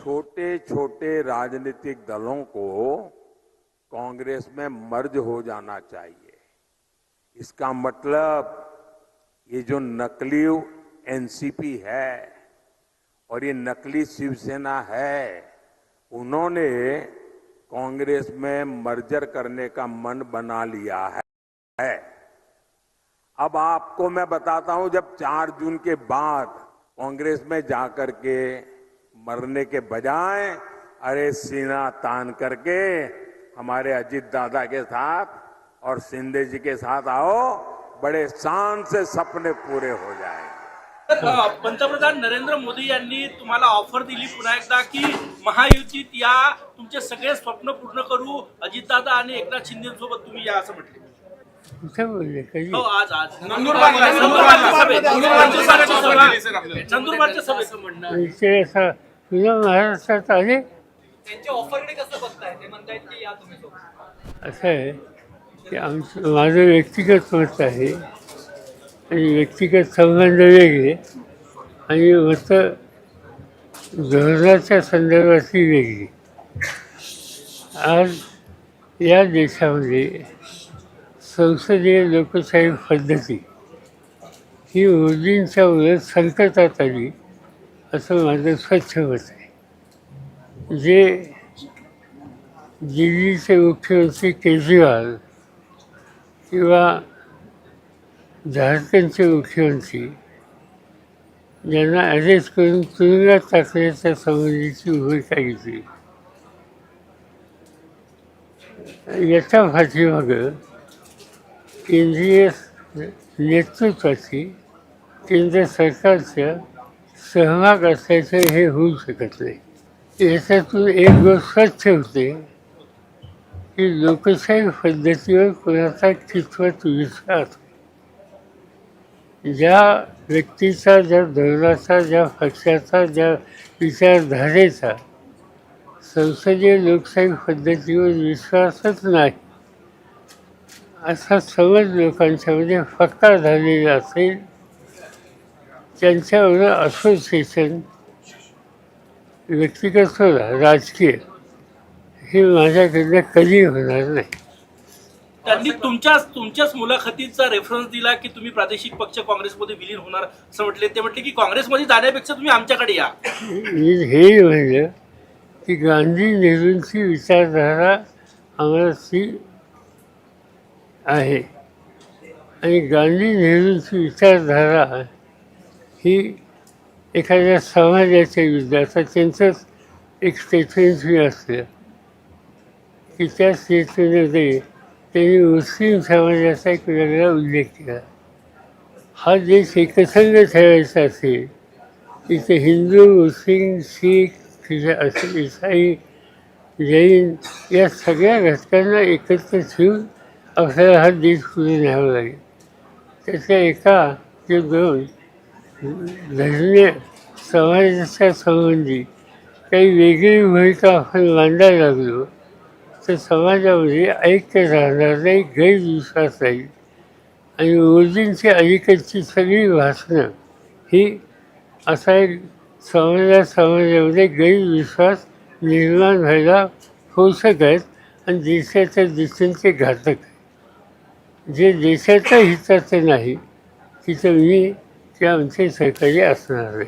छोटे छोटे राजनीतिक दलों को कांग्रेस में मर्ज हो जाना चाहिए। इसका मतलब ये जो नकली एनसीपी है और ये नकली शिवसेना है, उन्होंने कांग्रेस में मर्जर करने का मन बना लिया है। अब आपको मैं बताता हूँ, जब 4 जून के बाद कांग्रेस में जाकर के मरने के बजाय अरे सीना तान करके हमारे अजीत दादा के साथ और शिंदे जी के साथ आओ बड़े शान से सपने पूरे हो जाएंगे। अ, पंतप्रधान नरेंद्र मोदी यांनी तुम्हाला ऑफर दिली पुन्हा एकदा की महायुतीत या तुमचे सगळे स्वप्न पूर्ण करू अजितदादा आणि एकनाथ शिंदेसोबत तुम्ही या असं म्हटले. कुठे बोलले? कधी हो आज आज. नंदुरबारच्या सभेत. नंदुरबारच्या सभेत नंदुरबारच्या सभेत. म्हणणं तुझ्या महाराष्ट्रात आले त्यांच्या ऑफरकडे कसं बघताय? ते म्हणतायत की या तुम्ही असं आहे की आमचं माझं व्यक्तिगत मत आहे आणि व्यक्तिगत संबंध वेगळे आणि मत धोरणाच्या संदर्भातली वेगळी. आज या देशामध्ये संसदीय लोकशाही पद्धती ही मोदींच्या उलट संकटात आली. असं माझं स्वच्छ मत आहे. जे दिल्लीचे मुख्यमंत्री केजरीवाल किंवा झारखंडचे मुख्यमंत्री ज्यांना अरेस्ट करून तुरुंगात टाकण्याच्या संबंधीची भूमिका घेतली. याच्या पाठीमागं केंद्रीय नेतृत्वाची केंद्र सरकारच्या सहभाग असल्याचं हे होऊ शकत नाही. याच्यातून एक गोष्ट स्वच्छ होते की लोकशाही पद्धतीवर कोणाचा किचवत विश्वास ज्या व्यक्तीचा ज्या धोरणाचा ज्या पक्षाचा ज्या विचारधारेचा संसदीय लोकशाही पद्धतीवर विश्वासच नाही असा समज लोकांच्यामध्ये फक्का झालेला असेल त्यांच्यावर असोसिएशन व्यक्तिगत सोडा राजकीय हे माझ्याकडनं कधी होणार नाही. त्यांनी तुमच्याच तुमच्याच मुलाखतीचा रेफरन्स दिला की तुम्ही प्रादेशिक पक्ष काँग्रेसमध्ये विलीन होणार असं म्हटले. ते म्हटले की काँग्रेसमध्ये जाण्यापेक्षा तुम्ही आमच्याकडे या. मी हे म्हणलं की गांधी नेहरूंची विचारधारा आम्हाला ती आहे. आणि गांधी नेहरूंची विचारधारा ही एखाद्या समाजाच्या युद्धाचा आता त्यांचंच एक स्टेटमेंट ही असलं की त्या स्टेटमेंटमध्ये त्यांनी मुस्लिम समाजाचा एक वेगळा उल्लेख केला. हा देश एकसंग ठेवायचा असेल इथे हिंदू मुस्लिम शीख तिथे असेल इसाई जैन या सगळ्या घटकांना एकत्र ठेवून आपल्याला हा देश पुढे न्यावा लागेल. त्याच्या एका ते दोन धर्मीय समाजाच्या संबंधी काही वेगळी भूमिका आपण मांडायला लागलो तर समाजामध्ये ऐक्य राहणार नाही गैरविश्वास राहील आणि मोदींची अलीकडची सगळी भाषणं ही असा एक समाजा समाजामध्ये गैरविश्वास निर्माण व्हायला पोषक आहेत आणि देशाच्या दृष्टीने घातक जे देशाच्या हिताचं नाही तिथं मी ते आमचे सहकारी असणार. आहे